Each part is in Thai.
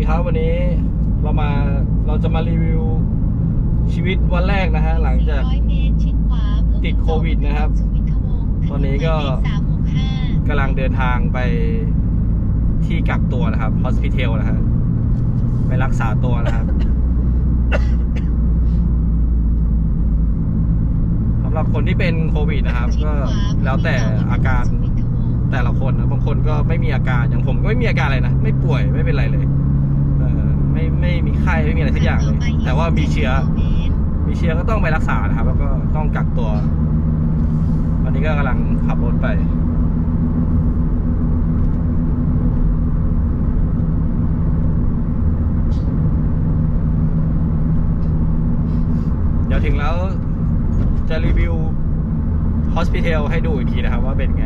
ดีครับวันนี้เรามาเราจะมารีวิวชีวิตวันแรกนะฮะหลังจากร้อยเมตรชิดขวาเพื่อติดโควิดนะครับสุวินทวงศ์ตอนนี้ก็สามหกห้ากำลังเดินทางไปที่กักตัวนะครับ hospital นะฮะไปรักษาตัวนะครับสำหรับคนที่เป็นโควิดนะครับ ก็แล้วแต่อาการสุวินทวงศ์แต่ละคนนะบางคนก็ไม่มีอาการอย่างผมก็ไม่มีอาการอะไรนะ ไม่ป่วยไม่เป็นไรเลยเออ ไม่ไม่มีไข้ไม่มีอะไรสักอย่างเลย แต่ว่ามีเชื้อ มีเชื้อก็ต้องไปรักษานะครับ แล้วก็ต้องกักตัว วันนี้ก็กำลังขับรถไปเดี๋ยวถึงแล้วจะรีวิว Hospital ให้ดูอีกทีนะครับว่าเป็นไง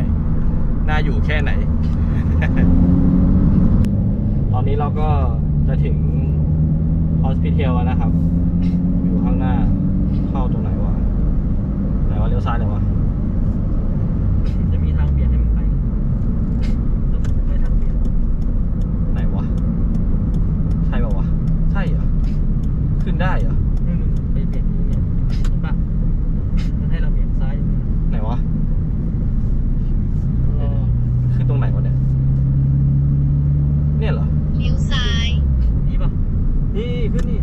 น่าอยู่แค่ไหน ตอนนี้เราก็ จะถึง Hospital แล้วนะครับ อยู่ข้างหน้าเข้าตรงไหนวะไหนวะเลี้ยวซ้ายไหนวะจะมีทางเบี่ยงให้มึงไปไปทางเบี่ยงไหนวะ ใช่ป่าวะ ใช่เหรอ ขึ้นได้เหรอ นู่นๆไปเบี่ยงนี้เนี่ยเห็นปะมันให้เราเบี่ยงซ้าย ไหนวะ รอ ขึ้นตรงไหนวะเนี่ย เนี่ยเหรอ เลี้ยวซ้าย นี่ปะนี่ ขึ้นนี่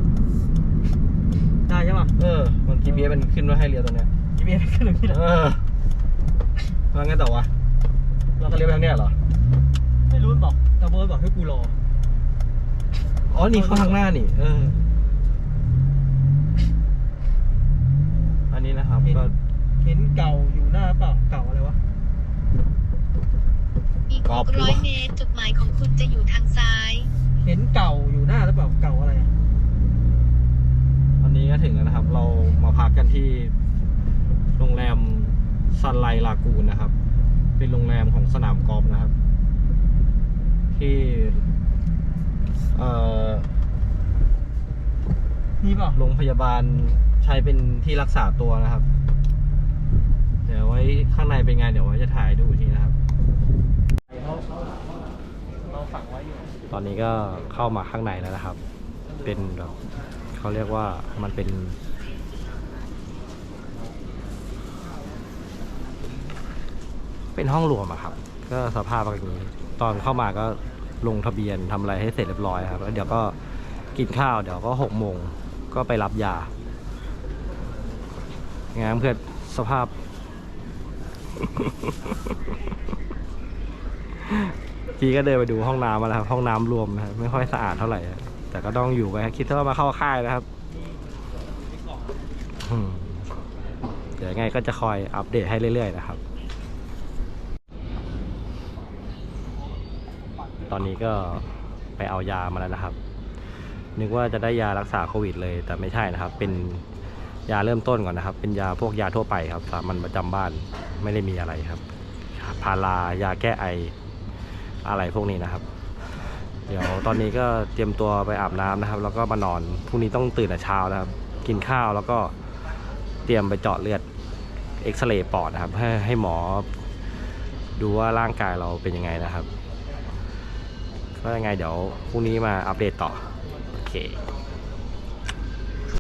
ได้ใช่ปะเออ มัน GPS มันขึ้นว่าให้เลี้ยวตรงเนี้ยจีเบียขึ้นตรงนี้นะเออแล้วไงต่อวะเราก็เลี้ยวไปทางเนี้ยเหรอ ไม่รู้มันบอกแต่โบอยบอกให้กูรอ อ๋อ นี่เข้าทางหน้านี่ เออ อันนี้นะครับเห็นก็เห็นเก่าอยู่หน้าเปล่าเก่าอะไรวะอีกกรอบ600เมตรจุดหมายของคุณจะอยู่ทางซ้าย เห็นเก่าอยู่หน้าหรือเปล่าเก่าอะไรอะ วั นนี้ก็ถึงแล้วนะครับ เรามาพักกันที่โรงแรมซันไลลากูนนะครับ เป็นโรงแรมของสนามกอล์ฟนะครับ ที่เอ่อนี่เปล่าโรงพยาบาลใช้เป็นที่รักษาตัวนะครับ เดี๋ยวไว้ข้างในเป็นไงเดี๋ยวไว้จะถ่ายให้ดูอีกทีนะครับเราเราฝังไว้อยู่ตอนนี้ก็เข้ามาข้างในแล้วนะครับ เป็นแบบ เขาเรียกว่ามันเป็น เป็นห้องรวมอะครับ ก็สภาพแบบนี้ตอนเข้ามาก็ลงทะเบียนทำอะไรให้เสร็จเรียบร้อยครับ แล้วเดี๋ยวก็กินข้าวเดี๋ยวก็หกโมงก็ไปรับยาไงครับเพื่อนสภาพพี่ก็เดินไปดูห้องน้ำมาแล้วครับ ห้องน้ำรวมนะครับไม่ค่อยสะอาดเท่าไหร่ แต่ก็ต้องอยู่ไปคิดว่ามาเข้าค่ายนะครับเดี๋ยวยังไงก็จะคอยอัปเดตให้เรื่อยๆนะครับ ตอนนี้ก็ไปเอายามาแล้วนะครับ นึกว่าจะได้ยารักษาโควิด เลย แต่ไม่ใช่นะครับ เป็นยาเริ่มต้นก่อนนะครับ เป็นยาพวกยาทั่วไปครับสามัญประจำบ้านไม่ได้มีอะไรครับ พารายาแก้ไออะไรพวกนี้นะครับ ดี๋ยวตอนนี้ก็เตรียมตัวไปอาบน้ำนะครับ แล้วก็มานอนพรุ่งนี้ต้องตื่นแต่เช้านะครับ กินข้าวแล้วก็เตรียมไปเจาะเลือดเอ็กซเรย์ปอดนะครับให้ให้หมอดูว่าร่างกายเราเป็นยังไงนะครับก็ยังไงเดี๋ยวพรุ่งนี้มาอัปเดตต่อ โอเค